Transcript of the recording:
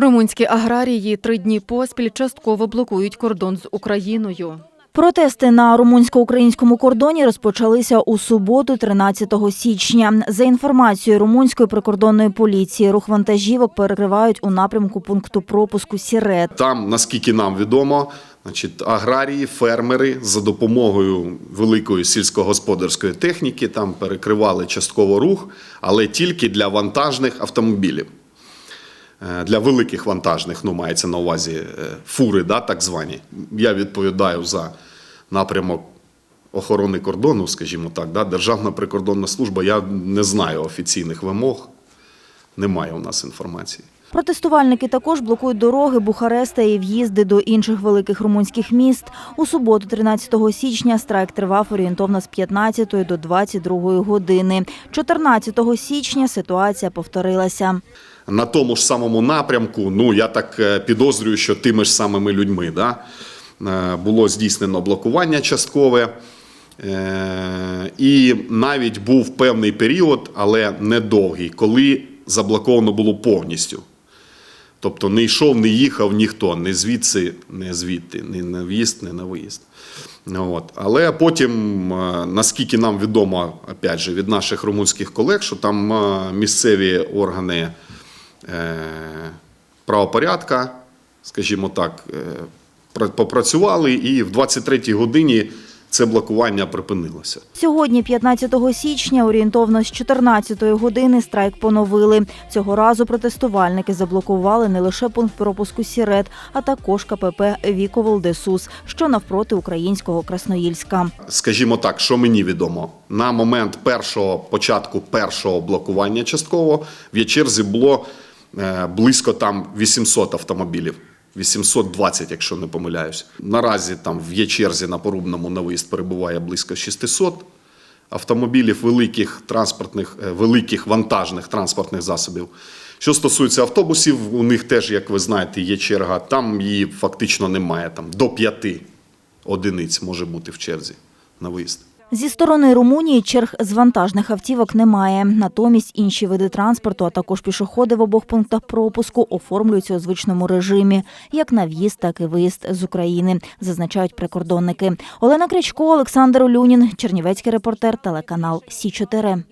Румунські аграрії три дні поспіль частково блокують кордон з Україною. Протести на румунсько-українському кордоні розпочалися у суботу, 13 січня. За інформацією румунської прикордонної поліції, рух вантажівок перекривають у напрямку пункту пропуску Сірет. Там, наскільки нам відомо, значить, аграрії, фермери за допомогою великої сільськогосподарської техніки там перекривали частково рух, але тільки для вантажних автомобілів. Е, Для великих вантажних, ну, мається на увазі е, фури, да, так звані. Я відповідаю за напрямок охорони кордону, скажімо так. Да, Державна прикордонна служба. Я не знаю офіційних вимог, немає у нас інформації. Протестувальники також блокують дороги Бухареста і в'їзди до інших великих румунських міст. У суботу, 13 січня, страйк тривав орієнтовно з 15 до 22 години. 14 січня ситуація повторилася. на тому ж самому напрямку, ну я так е, підозрюю, що тими ж самими людьми да, е, було здійснено блокування часткове. Е, І навіть був певний період, але недовгий, коли заблоковано було повністю. Тобто не йшов, не їхав ніхто, не звідси, не звідти, ні на в'їзд, ні на виїзд. От. Але потім, е, наскільки нам відомо, опять же, від наших румунських колег, що там е, місцеві органи е, правопорядка, скажімо так, попрацювали, і в 23-й годині це блокування припинилося. Сьогодні, 15 січня, орієнтовно з 14 години страйк поновили. Цього разу протестувальники заблокували не лише пункт пропуску Сірет, а також КПП Віковол-Десус, що навпроти українського Красноїльська. скажімо так, що мені відомо, на момент першого початку першого блокування частково в Ячерзі було е, близько там 800 автомобілів. 820, якщо не помиляюсь. Наразі там в Ячерзі на Порубному на виїзд перебуває близько 600 автомобілів великих транспортних, е, великих вантажних транспортних засобів. Що стосується автобусів, у них теж, як ви знаєте, є черга. Там її фактично немає. Там до п'яти одиниць може бути в черзі на виїзд. Зі сторони Румунії черг з вантажних автівок немає. Натомість інші види транспорту, а також пішоходи в обох пунктах пропуску оформлюються у звичному режимі, як на в'їзд, так і виїзд з України, зазначають прикордонники. Олена Крячко, Олександр Олюнін, Чернівецький репортер, телеканал Сі 4